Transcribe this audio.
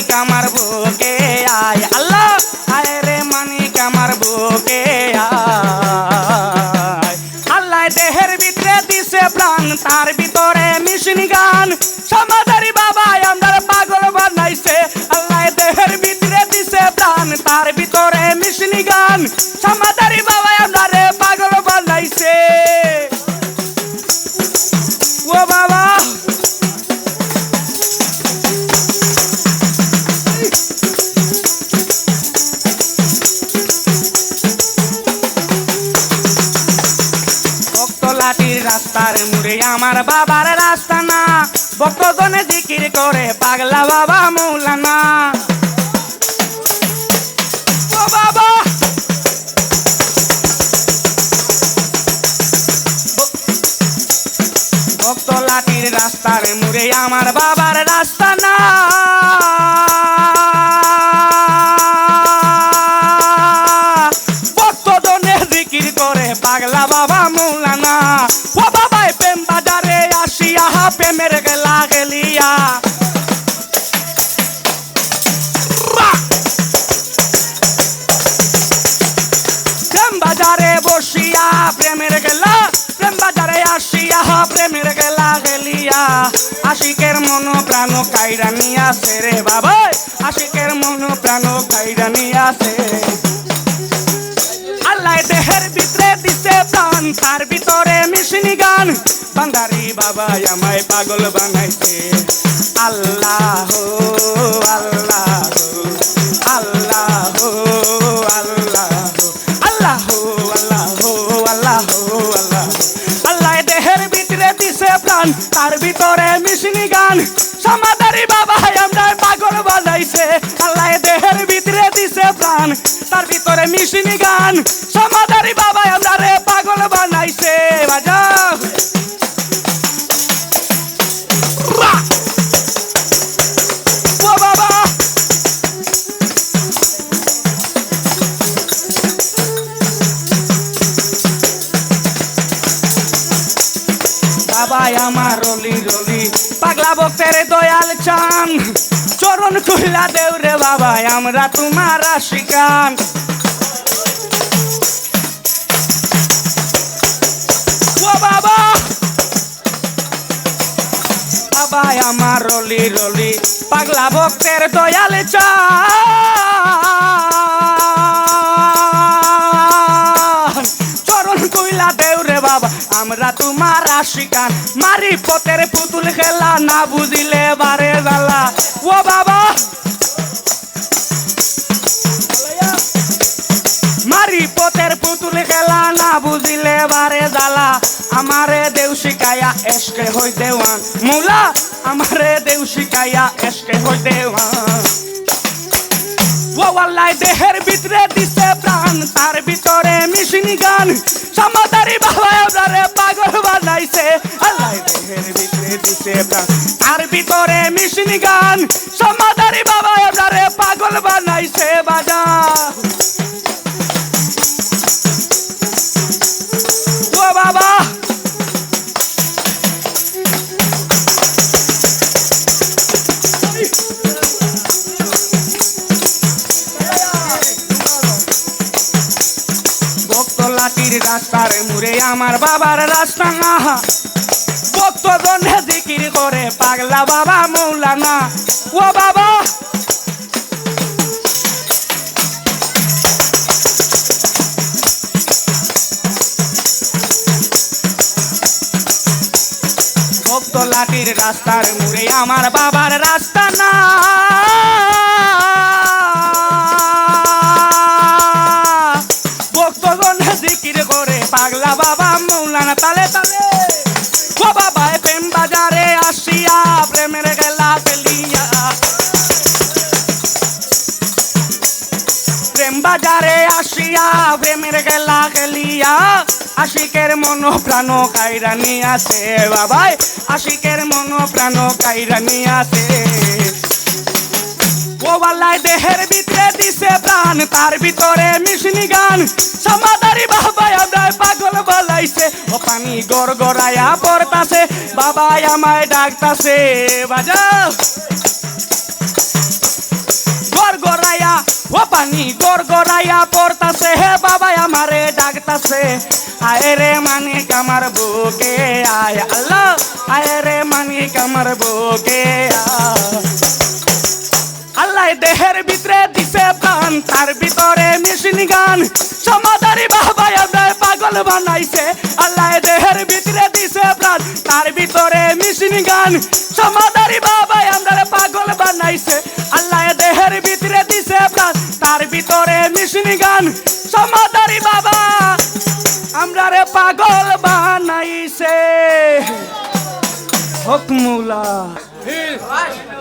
মানিক আমার বুকে আয়। আল্লাহ আয় রে মানিক আমার বুকে আয়। আল্লাহ দেহের ভিতরে দিছে প্রাণ, তার ভিতরে মিশনি গান। সমাদারি আমার বাবার রাস্তা না। ভক্তজনে জিকির করে, পাগলা বাবা মৌলানা। ভক্ত লাঠির রাস্তার মুড়ে আমার বাবার রাস্তা না। গেলা গেলিয়া। আশিকের মন প্রাণ কাইরা নিয়াছে রে বাবা। আশিকের মন প্রাণ আল্লাহ দেহের ভিতরে দিছে প্রাণ, তার ভিতরে মিশিনি গান। বান্দারি বাবা আমায় পাগল বানাইছে। আল্লাহ আল্লাহ। প্রাণ তার ভিতরে মিশনি গান। সমাদারি বাবা আমরা পাগল বাজাইছে আল্লাহ দেহের ভিতরে দিছে প্রাণ। তার ভিতরে মিশনি গান, সমাদারি বাবা পাগলা ভক্তের দয়াল চান। চরণ কইলা দেও রে বাবাই, আমরা তোমার আশিকান। ও বাবা! বাবাই, আমার রলি রলি পাগলা ভক্তের দয়াল চান। চরণ কইলা দেও রে বাবা, আমরা তোমার আশিকান। মারি পথের পুতুল খেলা না বুঝিলে বারে জ্বালা। ও বাবা! মারি পথের পুতুল খেলা না বুঝিলে বারে জ্বালা। আমারে দেউ শিকায়া এসকে হই দেওয়ান। মুলা, আমারে দেউ শিকায়া এসকে হই দেওয়ান। ও আল্লাহ দেহের ভিতরে দিছে প্রাণ, তার ভিতরে মিশিনি গান। সমাদারি বাবা আপনারে পাগল বানাইছে। আল্লাহ দেহের ভিতরে দিছে প্রাণ, তার ভিতরে মিশিনি গান। সমাদারি বাবা আপনারে পাগল বানাইছে বাজা মুড়ে আমার বাবার রাস্তা না ভক্ত জনে জিকির করে, পাগলা বাবা মৌলানা। ও বাবা! ভক্ত লাঠির রাস্তার মুড়ে আমার বাবার রাস্তা না ভক্তগণ জিকির করে পাগলা বাবা তালে তালে। ও বাবা প্রেম বাজারে আসিয়া প্রেমের গেলা প্রেম বাজারে আসিয়া প্রেমের গেলা আশিকের মন প্রাণ কাইরানি আছে বাবাই। আশিকের মন প্রাণ কাইরানি আছে বাল্লাই দেহের ভিতরে দিছে প্রাণ, তার ভিতরে মিশনি গান। আমরা বলাইছে ও পানি গড় গড়াইয়া পড়তাছে, বাবাই আমায় ডাকতাছে, বাজাও। পানি গোর গোরাইয়া পড়তাছে, হে বাবা আমারে ডাকতাছে। আয় রে বুকে, আয় আল্লাহ, আয় রে বুকে আল্লাহ দেহের ভিতরে দিছে প্রাণ, তার ভিতরে মেশিন গান আমায় পাগল বানাইছে, আল্লাহ দেহের ভিতরে দিছে প্রাণ। তার ভিতরে মেশিন গান, সমাদারি বাবা আমরা পাগল বানাইছে। আল্লাহ দেহের ভিতরে দিছে প্রাণ, তার ভিতরে মেশিন গান, সমাদারি বাবা আমরা রে পাগল বানাইছে। হকমুলা